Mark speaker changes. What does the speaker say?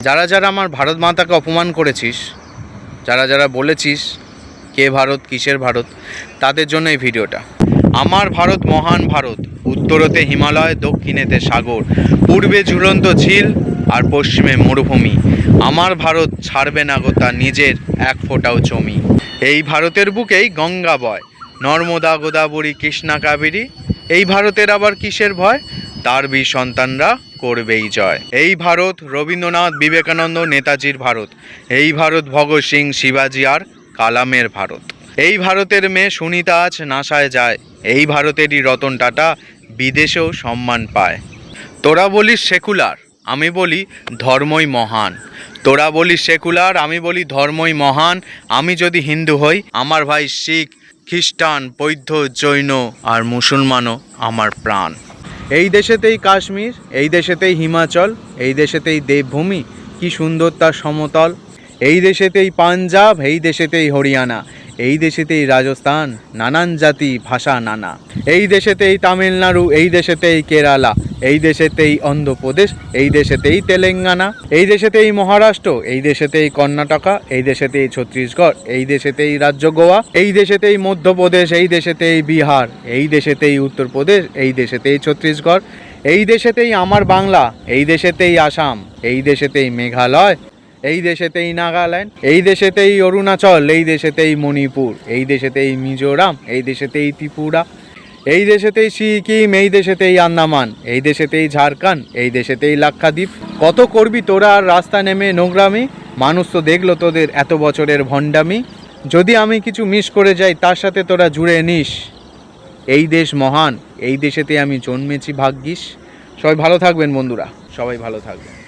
Speaker 1: যারা যারা আমার ভারত মাতাকে অপমান করেছিস, যারা যারা বলেছিস কে ভারত, কিসের ভারত, তাদের জন্য এই ভিডিওটা। আমার ভারত মহান ভারত, উত্তরতে হিমালয়, দক্ষিণেতে সাগর, পূর্বে ঝুলন্ত ঝিল আর পশ্চিমে মরুভূমি। আমার ভারত ছাড়বে না গো তার নিজের এক ফোঁটাও জমি। এই ভারতের বুকেই গঙ্গা বয়, নর্মদা, গোদাবরী, কৃষ্ণা, কাবেরী। এই ভারতের আবার কিসের ভয়? তার বীর সন্তানরা করবেই জয়। এই ভারত, রবীন্দ্রনাথ বিবেকানন্দ, নেতাজির ভারত। এই ভারত, ভগৎ সিং, শিবাজি আর কালামের ভারত। এই ভারতের মেয়ে সুনিতা আজ নাসায় যায়। এই ভারতেরই রতন টাটা বিদেশেও সম্মান পায়। তোরা বলিস সেকুলার, আমি বলি ধর্মই মহান। তোরা বলিস সেকুলার, আমি বলি ধর্মই মহান। আমি যদি হিন্দু হই, আমার ভাই শিখ, খ্রিস্টান, বৌদ্ধ, জৈন আর মুসলমানও আমার প্রাণ। এই দেশেতেই কাশ্মীর, এই দেশেতেই হিমাচল, এই দেশেতেই দেবভূমি, কি সুন্দর তার সমতল। এই দেশেতেই পাঞ্জাব, এই দেশেতেই হরিয়ানা। এই দেশেতেই রাজস্থান নানান জাতি ভাষা নানা এই দেশেতেই তামিলনাড়ু এই দেশেতেই কেরালা এই দেশেতেই অন্ধ্রপ্রদেশ এই দেশেতেই তেলেঙ্গানা এই দেশেতেই মহারাষ্ট্র এই দেশেতেই কর্ণাটকা এই দেশেতেই ছত্তিশগড় এই দেশেতেই রাজ্য গোয়া এই দেশেতেই মধ্যপ্রদেশ এই দেশেতেই বিহার এই দেশেতেই উত্তরপ্রদেশ এই দেশেতেই ছত্তিশগড় এই দেশেতেই আমার বাংলা এই দেশেতেই আসাম এই দেশেতেই মেঘালয় এই দেশেতেই নাগাল্যান্ড এই দেশেতেই অরুণাচল এই দেশেতেই মণিপুর এই দেশেতেই মিজোরাম এই দেশেতেই ত্রিপুরা এই দেশেতেই সিকিম এই দেশেতেই আন্দামান এই দেশেতেই ঝাড়খণ্ড এই দেশেতেই লাক্ষাদ্বীপ কত করবি তোরা আর রাস্তা নেমে নোংরামি মানুষ তো দেখল তোদের এত বছরের ভণ্ডামি যদি আমি কিছু মিস করে যাই তার সাথে তোরা জুড়ে নিস এই দেশ মহান এই দেশেতে আমি জন্মেছি ভাগ্যিস সবাই ভালো থাকবেন বন্ধুরা সবাই ভালো থাকবেন